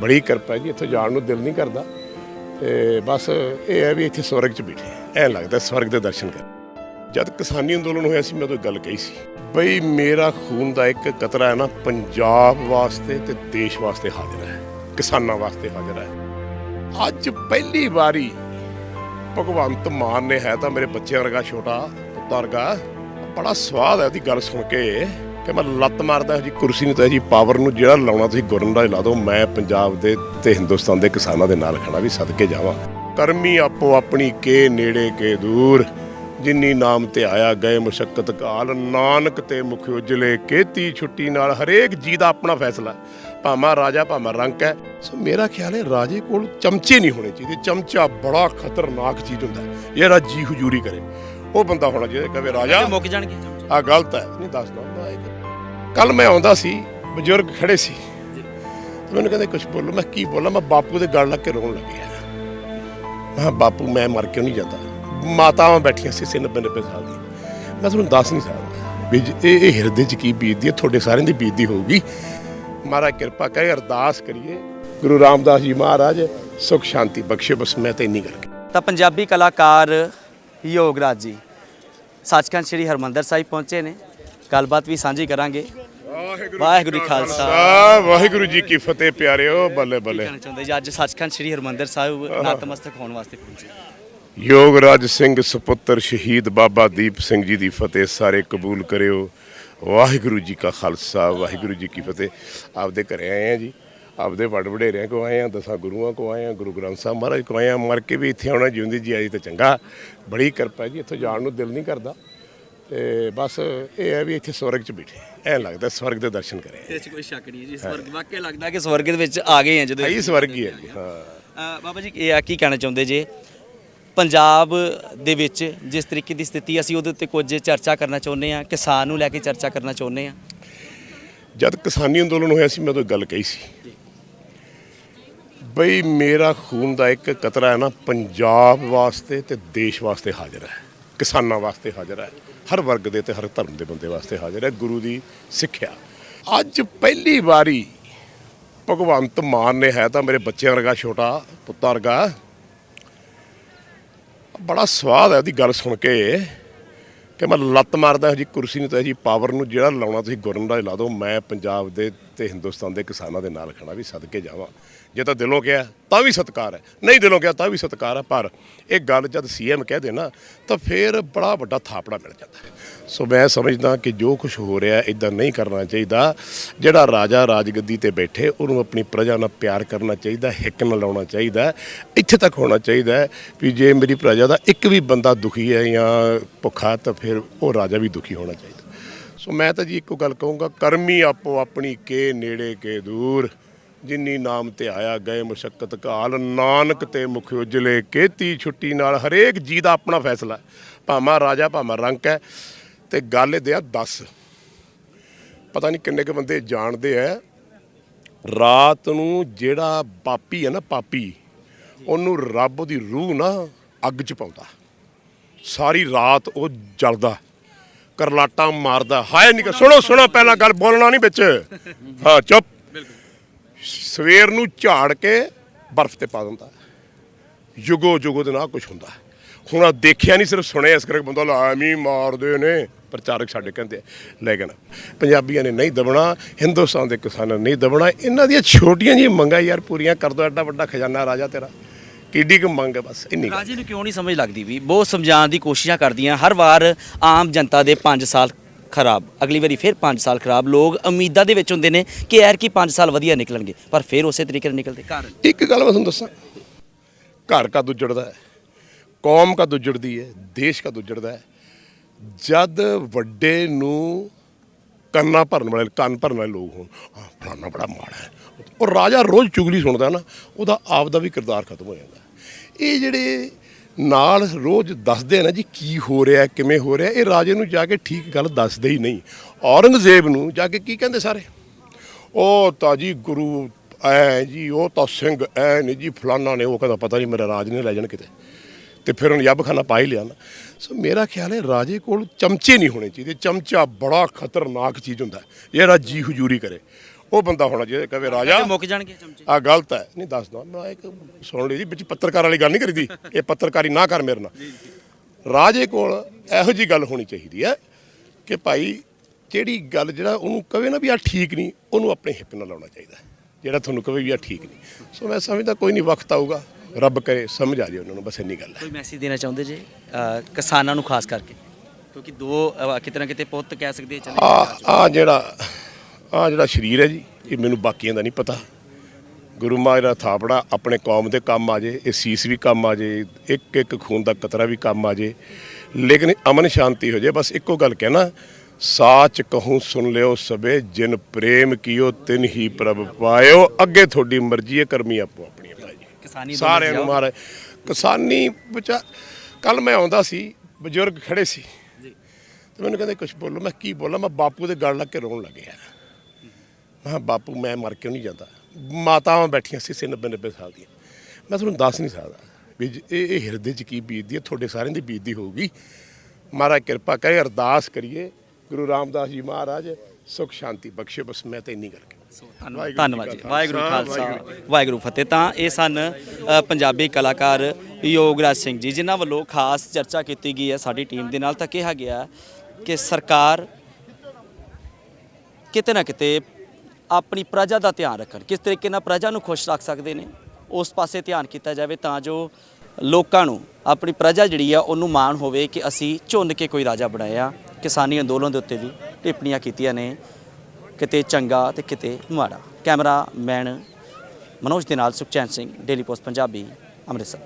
ਬੜੀ ਕਿਰਪਾ ਜੀ, ਇੱਥੇ ਜਾਣ ਨੂੰ ਦਿਲ ਨਹੀਂ ਕਰਦਾ। ਤੇ ਬਸ ਇਹ ਹੈ ਵੀ ਇੱਥੇ ਸਵਰਗ 'ਚ ਬੈਠੇ ਐ ਲੱਗਦਾ ਸਵਰਗ ਦੇ ਦਰਸ਼ਨ ਕਰ ਜਦ ਕਿਸਾਨੀ ਅੰਦੋਲਨ ਹੋਇਆ ਸੀ, ਮੈਂ ਤਾਂ ਇੱਕ ਗੱਲ ਕਹੀ ਸੀ, ਬਈ ਮੇਰਾ ਖੂਨ ਦਾ ਇੱਕ ਕਤਰਾ ਹੈ ਨਾ, ਪੰਜਾਬ ਵਾਸਤੇ ਤੇ ਦੇਸ਼ ਵਾਸਤੇ ਹਾਜ਼ਰ ਹੈ। ਕਿਸਾਨਾਂ ਵਾਸਤੇ ਹਾਜ਼ਰ ਹੈ। ਅੱਜ ਪਹਿਲੀ ਵਾਰੀ ਭਗਵੰਤ ਮਾਨ ਨੇ ਹੈ ਤਾਂ ਮੇਰੇ ਬੱਚਿਆਂ ਵਰਗਾ ਛੋਟਾ ਪੁੱਤਾਂ ਵਰਗਾ ਬੜਾ ਸਵਾਦ ਹੈ ਉਹਦੀ ਗੱਲ ਸੁਣ ਕੇ। ਕਿ ਮੈਂ ਲੱਤ ਮਾਰਦਾ ਜੀ ਕੁਰਸੀ ਨੂੰ ਤਾਂ ਜੀ ਪਾਵਰ ਨੂੰ ਜਿਹੜਾ ਲਾਉਣਾ ਤੁਸੀਂ ਗੁਰਨ ਦਾ ਲਾ ਦਿਓ ਮੈਂ ਪੰਜਾਬ ਦੇ ਤੇ ਹਿੰਦੁਸਤਾਨ ਦੇ ਕਿਸਾਨਾਂ ਦੇ ਨਾਲ ਖੜਾ ਵੀ ਸਦਕੇ ਜਾਵਾਂ। ਕਰਮੀ ਆਪੋ ਆਪਣੀ ਕੇ ਨੇੜੇ ਕੇ ਦੂਰ ਜਿਨੀ ਨਾਮ ਤੇ ਆਇਆ ਗਏ ਮੁਸ਼ਕਤ ਕਾਲ ਨਾਨਕ ਤੇ ਮੁਖ ਉਜਲੇ ਕੀਤੀ ਛੁੱਟੀ ਨਾਲ ਹਰੇਕ ਜੀ ਦਾ ਆਪਣਾ ਫੈਸਲਾ। ਭਾਮਾ ਰਾਜਾ ਭਾਮਾ ਰੰਕ ਹੈ। ਸੋ ਮੇਰਾ ਖਿਆਲ ਹੈ ਰਾਜੇ ਕੋਲ ਚਮਚੇ ਨਹੀਂ ਹੋਣੇ ਚਾਹੀਦੇ। ਚਮਚਾ ਬੜਾ ਖਤਰਨਾਕ ਚੀਜ਼ ਹੁੰਦਾ ਜਿਹੜਾ ਜੀ ਹਜ਼ੂਰੀ ਕਰੇ ਉਹ ਬੰਦਾ ਹੋਣਾ ਚਾਹੀਦਾ ਕਹੇ ਰਾਜਾ ਮੁੱਕ ਜਾਣਗੇ ਆ ਗਲਤ ਹੈ ਨਹੀਂ ਦੱਸਦਾ ਕੱਲ ਮੈਂ ਆਉਂਦਾ ਸੀ ਬਜ਼ੁਰਗ ਖੜੇ ਸੀ। ਤੇ ਮੈਨੂੰ ਕਹਿੰਦੇ ਕੁਝ ਬੋਲੋ ਮੈਂ ਕੀ ਬੋਲਾਂ? ਮੈਂ ਬਾਪੂ ਦੇ ਗਲ ਲੱਗ ਕੇ ਰੋਣ ਲੱਗਿਆ ਮੈਂ ਕਿਹਾ, ਬਾਪੂ ਮੈਂ ਮਰ ਕਿਉਂ ਨਹੀਂ ਜਾਂਦਾ? ਮਾਤਾਵਾਂ ਬੈਠੀਆਂ ਸੀ 90 90 ਸਾਲ ਦੀ ਮੈਂ ਤੁਹਾਨੂੰ ਦੱਸ ਨਹੀਂ ਸਕਦਾ ਵੀ ਇਹ ਇਹ ਹਿਰਦੇ 'ਚ ਕੀ ਬੀਤਦੀ ਹੈ? ਤੁਹਾਡੇ ਸਾਰਿਆਂ ਦੀ ਬੀਤਦੀ ਹੋਊਗੀ। ਮਹਾਰਾਜ ਕਿਰਪਾ ਕਰੇ ਅਰਦਾਸ ਕਰੀਏ। ਗੁਰੂ ਰਾਮਦਾਸ ਜੀ ਮਹਾਰਾਜ ਸੁਖ ਸ਼ਾਂਤੀ ਬਖਸ਼ੇ। ਬਸ ਮੈਂ ਤਾਂ ਇੰਨੀ ਗੱਲ ਤਾਂ ਪੰਜਾਬੀ ਕਲਾਕਾਰ ਯੋਗਰਾਜ ਜੀ ਸੱਚਖੰਡ ਸ੍ਰੀ ਹਰਮੰਦਰ ਸਾਹਿਬ ਪਹੁੰਚੇ ਨੇ। ਗੱਲਬਾਤ ਵੀ ਸਾਂਝੀ ਕਰਾਂਗੇ। ਵਾਹਿਗੁਰੂ ਜੀ ਖਾਲਸਾ। ਵਾਹਿਗੁਰੂ ਜੀ ਕੀ ਫਤਿਹ ਪਿਆਰਿਓ ਬੱਲੇ ਬੱਲੇ। ਕਹਿਣਾ ਚਾਹੁੰਦੇ ਜੀ? ਅੱਜ ਸੱਚਖੰਡ ਸ੍ਰੀ ਹਰਮੰਦਰ ਸਾਹਿਬ ਨਤਮਸਤਕ ਹੋਣ ਵਾਸਤੇ ਪਹੁੰਚੇ। ਯੋਗਰਾਜ ਸਿੰਘ ਸੁਪੁੱਤਰ ਸ਼ਹੀਦ ਬਾਬਾ ਦੀਪ ਸਿੰਘ ਜੀ ਦੀ ਫਤਿਹ ਸਾਰੇ ਕਬੂਲ ਕਰਿਓ। ਵਾਹਿਗੁਰੂ ਜੀ ਕਾ ਖਾਲਸਾ ਵਾਹਿਗੁਰੂ ਜੀ ਕੀ ਫਤਿਹ। ਆਪਦੇ ਘਰੇ ਆਏ ਆ ਜੀ। ਆਪਦੇ ਵੱਡ ਵਡੇਰਿਆਂ ਕੋ ਆਏ ਆ ਦਸਾਂ ਗੁਰੂਆਂ ਕੋ ਆਏ ਆ ਗੁਰੂ ਗ੍ਰੰਥ ਸਾਹਿਬ ਮਹਾਰਾਜ ਕੋ ਆਏ ਆ। ਮਰ ਕੇ ਵੀ ਇੱਥੇ ਆਉਣਾ ਜਿਉਂਦੀ ਜੀ ਆਈ ਤਾਂ ਚੰਗਾ। ਬੜੀ ਕਿਰਪਾ ਜੀ ਇੱਥੋਂ ਜਾਣ ਨੂੰ ਦਿਲ ਨਹੀਂ ਕਰਦਾ। ਤੇ ਬਸ ਇਹ ਹੈ ਵੀ ਇੱਥੇ ਸਵਰਗ 'ਚ ਬੈਠੇ ਐ ਲੱਗਦਾ ਸਵਰਗ ਦੇ ਦਰਸ਼ਨ ਕਰੇ। ਇਸ 'ਚ ਕੋਈ ਸ਼ੱਕ ਨਹੀਂ ਜੀ ਸਵਰਗ ਵਾਕਿਆ ਲੱਗਦਾ ਕਿ ਸਵਰਗ ਦੇ ਵਿੱਚ ਆ ਗਏ ਆ ਜਦੋਂ ਆਈ ਸਵਰਗ ਹੀ ਹੈ ਜੀ ਹਾਂ। ਬਾਬਾ ਜੀ ਇਹ ਆ ਕੀ ਕਹਿਣਾ ਚਾਹੁੰਦੇ ਜੇ? ਪੰਜਾਬ ਦੇ ਵਿੱਚ ਜਿਸ ਤਰੀਕੇ ਦੀ ਸਥਿਤੀ ਅਸੀਂ ਉਹਦੇ ਉੱਤੇ ਕੁਝ ਚਰਚਾ ਕਰਨਾ ਚਾਹੁੰਦੇ ਆ ਕਿਸਾਨ ਨੂੰ ਲੈ ਕੇ ਚਰਚਾ ਕਰਨਾ ਚਾਹੁੰਦੇ ਆ ਜਦ ਕਿਸਾਨੀ ਅੰਦੋਲਨ ਹੋਇਆ ਸੀ ਮੈਂ ਤਾਂ ਗੱਲ ਕਹੀ ਸੀ। ਬਈ ਮੇਰਾ ਖੂਨ ਦਾ ਇੱਕ ਕਤਰਾ ਹੈ ਨਾ ਪੰਜਾਬ ਵਾਸਤੇ ਤੇ ਦੇਸ਼ ਵਾਸਤੇ ਹਾਜ਼ਰ ਹੈ। ਕਿਸਾਨਾਂ ਵਾਸਤੇ ਹਾਜ਼ਰ ਹੈ। ਹਰ ਵਰਗ ਦੇ ਤੇ ਹਰ ਧਰਮ ਦੇ ਬੰਦੇ ਵਾਸਤੇ ਹਾਜ਼ਰ ਹੈ। ਗੁਰੂ ਦੀ ਸਿੱਖਿਆ ਅੱਜ ਪਹਿਲੀ ਵਾਰੀ ਭਗਵੰਤ ਮਾਨ ਨੇ, ਹੈ ਤਾਂ ਮੇਰੇ ਬੱਚਿਆਂ ਵਰਗਾ, ਛੋਟਾ ਪੁੱਤਾਂ ਵਰਗਾ, ਬੜਾ ਸਵਾਦ ਹੈ ਉਹਦੀ ਗੱਲ ਸੁਣ ਕੇ ਕਿ ਮੈਂ ਲੱਤ ਮਾਰਦਾ ਜੀ ਕੁਰਸੀ ਨੂੰ ਤਾਂ ਜੀ ਪਾਵਰ ਨੂੰ ਜਿਹੜਾ ਲਾਉਣਾ ਤੁਸੀਂ ਗੁਰਨ ਦਾ ਲਾ ਦਿਓ, ਮੈਂ ਪੰਜਾਬ ਦੇ ਤੇ ਹਿੰਦੁਸਤਾਨ ਦੇ ਕਿਸਾਨਾਂ ਦੇ ਨਾਲ ਖੜਾ ਵੀ ਸਦਕੇ ਜਾਵਾਂ। ਜੇ ਤਾਂ ਦਿਲੋਂ ਕਿਹਾ, ਤਾਂ ਵੀ ਸਤਿਕਾਰ ਹੈ। ਨਹੀਂ ਦਿਲੋਂ ਕਿਹਾ, ਤਾਂ ਵੀ ਸਤਿਕਾਰ ਹੈ, ਪਰ ਇਹ ਗੱਲ ਜਦ ਸੀਐਮ ਕਹਿ ਦੇ ਨਾ, ਤਾਂ ਫਿਰ ਬੜਾ ਵੱਡਾ ਥਾਪੜਾ ਮਿਲ ਜਾਂਦਾ ਸੋ ਮੈਂ ਸਮਝਦਾ ਕਿ ਜੋ ਕੁਝ ਹੋ ਰਿਹਾ ਇਦਾਂ ਨਹੀਂ ਕਰਨਾ ਚਾਹੀਦਾ। ਜਿਹੜਾ ਰਾਜਾ ਰਾਜਗੱਦੀ ਤੇ ਬੈਠੇ, ਉਹਨੂੰ ਆਪਣੀ ਪ੍ਰਜਾ ਨਾਲ ਪਿਆਰ ਕਰਨਾ ਚਾਹੀਦਾ, ਹਿੱਕ ਨਾਲ ਲਾਉਣਾ ਚਾਹੀਦਾ ਇੱਥੇ ਤੱਕ ਹੋਣਾ ਚਾਹੀਦਾ ਵੀ ਜੇ ਮੇਰੀ ਪ੍ਰਜਾ ਦਾ ਇੱਕ ਵੀ ਬੰਦਾ ਦੁਖੀ ਹੈ ਜਾਂ ਭੁੱਖਾ, ਤਾਂ ਫਿਰ ਉਹ ਰਾਜਾ ਵੀ ਦੁਖੀ ਹੋਣਾ ਚਾਹੀਦਾ। ਸੋ ਮੈਂ ਤਾਂ ਜੀ ਇੱਕੋ ਗੱਲ ਕਹੂੰਗਾ, ਕਰਮੀ ਆਪੋ ਆਪਣੀ ਕੇ ਨੇੜੇ ਕੇ ਦੂਰ। ਜਿਨੀ ਨਾਮ ਤੇ ਆਇਆ ਗਏ ਮੁਸ਼ਕਤ ਕਾਲ, ਨਾਨਕ ਤੇ ਮੁਖ ਉਜਲੇ, ਕੀਤੀ ਛੁੱਟੀ ਨਾਲ ਹਰੇਕ ਜੀ ਦਾ ਆਪਣਾ ਫੈਸਲਾ ਭਾਵੇਂ ਰਾਜਾ ਭਾਮਾ ਰੰਕ ਹੈ। ਤੇ ਗੱਲ ਇਹ ਆ 10 ਪਤਾ ਨਹੀਂ ਕਿੰਨੇ ਕ ਬੰਦੇ ਜਾਣਦੇ ਐ ਰਾਤ ਨੂੰ ਜਿਹੜਾ ਪਾਪੀ ਹੈ ਨਾ ਪਾਪੀ, ਉਹਨੂੰ ਰੱਬ ਦੀ ਰੂਹ ਨਾ ਅੱਗ 'ਚ ਪਾਉਂਦਾ। ਸਾਰੀ ਰਾਤ ਉਹ ਜਲਦਾ, ਕਰਲਾਟਾ ਮਾਰਦਾ। ਹਾਏ ਨਹੀਂ ਸੁਣੋ ਸੁਣੋ, ਪਹਿਲਾਂ ਗੱਲ ਬੋਲਣਾ ਨਹੀਂ ਵਿੱਚ। ਹਾਂ, ਚੁੱਪ। ਸਵੇਰ ਨੂੰ ਝਾੜ ਕੇ ਬਰਫ਼ ਤੇ ਪਾ ਦਿੰਦਾ। ਯੁਗੋ ਯੁਗੋ ਦੇ ਨਾਲ ਕੁਝ ਹੁੰਦਾ। ਹੁਣ ਆ ਦੇਖਿਆ ਨਹੀਂ, ਸਿਰਫ ਸੁਣਿਆ ਇਸ ਕਰਕੇ ਬੰਦਾ ਲਾ ਹੀ ਮਾਰਦੇ ਨੇ। ਪ੍ਰਚਾਰਕ ਸਾਡੇ ਕਹਿੰਦੇ ਲੇਕਿਨ ਪੰਜਾਬੀਆਂ ਨੇ ਨਹੀਂ ਦਬਣਾ, ਹਿੰਦੁਸਤਾਨ ਦੇ ਕਿਸਾਨਾਂ ਨੇ ਨਹੀਂ ਦਬਣਾ। ਇਹਨਾਂ ਦੀਆਂ ਛੋਟੀਆਂ ਜਿਹੀਆਂ ਮੰਗਾਂ ਯਾਰ ਪੂਰੀਆਂ ਕਰ ਦੋ, ਐਡਾ ਵੱਡਾ ਖਜ਼ਾਨਾ ਰਾਜਾ ਤੇਰਾ। ਕਿੱਡੀ ਕੁ ਮੰਗ ਹੈ ਬਸ, ਇੰਨੀ ਰਾਜੇ ਨੂੰ ਕਿਉਂ ਨਹੀਂ ਸਮਝ ਲੱਗਦੀ ਵੀ? ਬਹੁਤ ਸਮਝਾਉਣ ਦੀ ਕੋਸ਼ਿਸ਼ਾਂ ਕਰਦੀਆਂ। ਹਰ ਵਾਰ ਆਮ ਜਨਤਾ ਦੇ 5 ਸਾਲ ਖਰਾਬ। ਅਗਲੀ ਵਾਰੀ ਫਿਰ 5 ਸਾਲ ਖਰਾਬ। ਲੋਕ ਉਮੀਦਾਂ ਦੇ ਵਿੱਚ ਹੁੰਦੇ ਨੇ ਕਿ ਯਾਰ ਕੀ 5 ਸਾਲ ਵਧੀਆ ਨਿਕਲਣਗੇ, ਪਰ ਫਿਰ ਉਸੇ ਤਰੀਕੇ ਨਾਲ ਨਿਕਲਦੇ। ਕਾਰਨ? ਇੱਕ ਗੱਲ ਮੈਂ ਤੁਹਾਨੂੰ ਦੱਸਾਂ। ਘਰ ਕਾ ਦੁੱਜੜਦਾ ਹੈ? ਕੌਮ ਕਾ ਦੁੱਜੜਦੀ ਹੈ? ਦੇਸ਼ ਕਾ ਦੁੱਜੜਦਾ ਹੈ? ਜਦ ਵੱਡੇ ਨੂੰ ਕੰਨਾਂ ਭਰਨ ਵਾਲੇ, ਕੰਨ ਭਰਨ ਵਾਲੇ ਲੋਕ ਹੋਣ ਹਾਂ ਫਲਾਨਾ ਬੜਾ ਮਾੜਾ ਹੈ। ਉਹ ਰਾਜਾ ਰੋਜ਼ ਚੁਗਲੀ ਸੁਣਦਾ ਨਾ, ਉਹਦਾ ਆਪ ਦਾ ਵੀ ਕਿਰਦਾਰ ਖਤਮ ਹੋ ਜਾਂਦਾ। ਇਹ ਜਿਹੜੇ ਨਾਲ ਰੋਜ਼ ਦੱਸਦੇ ਨੇ ਜੀ ਕੀ ਹੋ ਰਿਹਾ, ਕਿਵੇਂ ਹੋ ਰਿਹਾ, ਇਹ ਰਾਜੇ ਨੂੰ ਜਾ ਕੇ ਠੀਕ ਗੱਲ ਦੱਸਦੇ ਹੀ ਨਹੀਂ। ਔਰੰਗਜ਼ੇਬ ਨੂੰ ਜਾ ਕੇ ਕੀ ਕਹਿੰਦੇ ਸਾਰੇ? ਉਹ ਤਾਂ ਜੀ ਗੁਰੂ ਐ ਜੀ, ਉਹ ਤਾਂ ਸਿੰਘ ਐ ਨਹੀਂ ਜੀ, ਫਲਾਨਾ ਨੇ, ਉਹ ਕਹਿੰਦਾ ਪਤਾ ਨਹੀਂ ਮੇਰਾ ਰਾਜ ਨੇ ਲੈ ਜਾਣ ਕਿਤੇ। ਤੇ ਫਿਰ ਉਹਨੂੰ ਯੱਬਖਾਨਾ ਪਾ ਹੀ ਲਿਆ ਨਾ। ਸੋ ਮੇਰਾ ਖਿਆਲ ਹੈ ਰਾਜੇ ਕੋਲ ਚਮਚੇ ਨਹੀਂ ਹੋਣੇ ਚਾਹੀਦੇ। ਚਮਚਾ ਬੜਾ ਖਤਰਨਾਕ ਚੀਜ਼ ਹੁੰਦਾ। ਜਿਹੜਾ ਜੀ ਹਜ਼ੂਰੀ ਕਰੇ। ਉਹ ਬੰਦਾ ਹੋਣਾ ਜਿਹਦੇ ਕਹੇ ਰਾਜਾ ਮੁੱਕ ਜਾਣਗੇ ਚਮਚੇ। ਆ ਗਲਤ ਹੈ। ਨਹੀਂ ਦੱਸਦਾ ਮੈਂ ਇੱਕ ਸੁਣ ਲਈ ਜੀ ਵਿੱਚ ਪੱਤਰਕਾਰ ਵਾਲੀ ਗੱਲ ਨਹੀਂ ਕਰੀਦੀ। ਇਹ ਪੱਤਰਕਾਰੀ ਨਾ ਕਰ ਮੇਰੇ ਨਾਲ। ਰਾਜੇ ਕੋਲ ਇਹੋ ਜੀ ਗੱਲ ਹੋਣੀ ਚਾਹੀਦੀ ਹੈ ਕਿ ਭਾਈ ਜਿਹੜੀ ਗੱਲ ਜਿਹੜਾ ਉਹਨੂੰ ਕਵੇ ਨਾ ਵੀ ਆ ਠੀਕ ਨਹੀਂ ਉਹਨੂੰ ਆਪਣੇ ਹਿੱਕ ਨਾਲ ਲਾਉਣਾ ਚਾਹੀਦਾ। ਜਿਹੜਾ ਤੁਹਾਨੂੰ ਕਵੇ ਵੀ ਆ ਠੀਕ ਨਹੀਂ। ਸੋ ਮੈਂ ਸਮਝਦਾ ਕੋਈ ਨਹੀਂ ਵਕਤ ਆਊਗਾ। ਰੱਬ ਕਰੇ ਸਮਝ ਆ ਜਾਏ ਉਹਨਾਂ ਨੂੰ ਬਸ ਇੰਨੀ ਗੱਲ ਹੈ। ਕੋਈ ਮੈਸੇਜ ਦੇਣਾ ਚਾਹੁੰਦੇ ਜੇ? ਕਿਸਾਨਾਂ ਨੂੰ ਖਾਸ ਕਰਕੇ? ਕਿਉਂਕਿ ਦੋ ਕਿਤੇ ਨਾ ਕਿਤੇ ਪੁੱਤ ਕਹਿ ਸਕਦੇ ਚਲੇ ਆ ਜਿਹੜਾ ਆ ਜਿਹੜਾ ਸਰੀਰ ਹੈ ਜੀ ਇਹ ਮੈਨੂੰ ਬਾਕੀਆਂ ਦਾ ਨਹੀਂ ਪਤਾ। ਗੁਰੂ ਮਹਾਰਾਜ ਦਾ ਥਾਪੜਾ ਆਪਣੇ ਕੌਮ ਦੇ ਕੰਮ ਆ ਜੇ ਇਹ ਸੀਸ ਵੀ ਕੰਮ ਆ ਜੇ ਇੱਕ ਇੱਕ ਖੂਨ ਦਾ ਕਤਰਾ ਵੀ ਕੰਮ ਆ ਜੇ। ਲੇਕਿਨ ਅਮਨ ਸ਼ਾਂਤੀ ਹੋ ਜੇ ਬਸ ਇੱਕੋ ਗੱਲ ਕਹਿਣਾ ਸਾਚ ਕਹੂੰ ਸੁਣ ਲਿਓ ਸਬੇ ਜਿਨ ਪ੍ਰੇਮ ਕੀਓ ਤਿਨ ਹੀ ਪ੍ਰਭ ਪਾਇਓ। ਅੱਗੇ ਤੁਹਾਡੀ ਮਰਜ਼ੀ ਹੈ ਕਰਮੀ ਆਪੋ ਆਪਣੀ ਕਿਸਾਨੀ ਸਾਰਿਆਂ ਨੂੰ ਮਹਾਰਾਜ ਕਿਸਾਨੀ ਵਿਚਾ ਕੱਲ ਮੈਂ ਆਉਂਦਾ ਸੀ ਬਜ਼ੁਰਗ ਖੜੇ ਸੀ। ਜੀ। ਤੇ ਮੈਨੂੰ ਕਹਿੰਦੇ ਕੁਝ ਬੋਲੋ ਮੈਂ ਕੀ ਬੋਲਾਂ ਮੈਂ ਬਾਪੂ ਦੇ ਗਲ ਲੱਗ ਕੇ ਰੋਣ ਲੱਗਿਆ। ਮੈਂ ਕਿਹਾ, ਬਾਪੂ ਮੈਂ ਮਰ ਕਿਉਂ ਨਹੀਂ ਜਾਂਦਾ। ਮਾਤਾਵਾਂ ਬੈਠੀਆਂ ਸੀ 90 90 ਸਾਲ ਦੀਆਂ। ਮੈਂ ਤੁਹਾਨੂੰ ਦੱਸ ਨਹੀਂ ਸਕਦਾ ਵੀ ਇਹ ਇਹ ਹਿਰਦੇ 'ਚ ਕੀ ਬੀਤਦੀ ਹੈ ਤੁਹਾਡੇ ਸਾਰਿਆਂ ਦੀ ਬੀਤਦੀ ਹੋਊਗੀ। ਮਹਾਰਾਜ ਕਿਰਪਾ ਕਰੇ ਅਰਦਾਸ ਕਰੀਏ। ਗੁਰੂ ਰਾਮਦਾਸ ਜੀ ਮਹਾਰਾਜ ਸੁਖ ਸ਼ਾਂਤੀ ਬਖਸ਼ੇ। ਬਸ ਮੈਂ ਤਾਂ ਇੰਨੀ ਗੱਲ ਕਹਿਣਾ ਧੰਨਵਾਦ ਜੀ ਵਾਹਿਗੁਰੂ ਖਾਲਸਾ। ਵਾਹਿਗੁਰੂ ਫਤਿਹ। ਤਾਂ ਇਹ ਸਨ ਪੰਜਾਬੀ ਕਲਾਕਾਰ ਯੋਗਰਾਜ ਸਿੰਘ ਜੀ ਜਿਨ੍ਹਾਂ ਵੱਲੋਂ ਖਾਸ ਚਰਚਾ ਕੀਤੀ ਗਈ ਹੈ ਸਾਡੀ ਟੀਮ ਦੇ ਨਾਲ। ਤਾਂ ਕਿਹਾ ਗਿਆ ਕਿ ਸਰਕਾਰ ਕਿਤੇ ਨਾ ਕਿਤੇ ਆਪਣੀ ਪ੍ਰਜਾ ਦਾ ਧਿਆਨ ਰੱਖਣ। ਕਿਸ ਤਰੀਕੇ ਨਾਲ ਪ੍ਰਜਾ ਨੂੰ ਖੁਸ਼ ਰੱਖ ਸਕਦੇ ਨੇ, ਉਸ ਪਾਸੇ ਧਿਆਨ ਕੀਤਾ ਜਾਵੇ ਤਾਂ ਜੋ ਲੋਕਾਂ ਨੂੰ ਆਪਣੀ ਪ੍ਰਜਾ ਜਿਹੜੀ ਆ, ਉਹਨੂੰ ਮਾਣ ਹੋਵੇ ਕਿ ਅਸੀਂ ਝੁੰਨ ਕੇ ਕੋਈ ਰਾਜਾ ਬਣਾਇਆ ਕਿਸਾਨੀ ਅੰਦੋਲਨ ਦੇ ਉੱਤੇ ਵੀ ਟਿੱਪਣੀਆਂ ਕੀਤੀਆਂ ਨੇ, ਕਿਤੇ ਚੰਗਾ ਤੇ ਕਿਤੇ ਮਾੜਾ। ਕੈਮਰਾ ਮੈਨ ਮਨੋਜ ਦੇ ਨਾਲ ਸੁਖਚੈਨ ਸਿੰਘ, ਡੇਲੀ ਪੋਸਟ, ਪੰਜਾਬੀ, ਅੰਮ੍ਰਿਤਸਰ।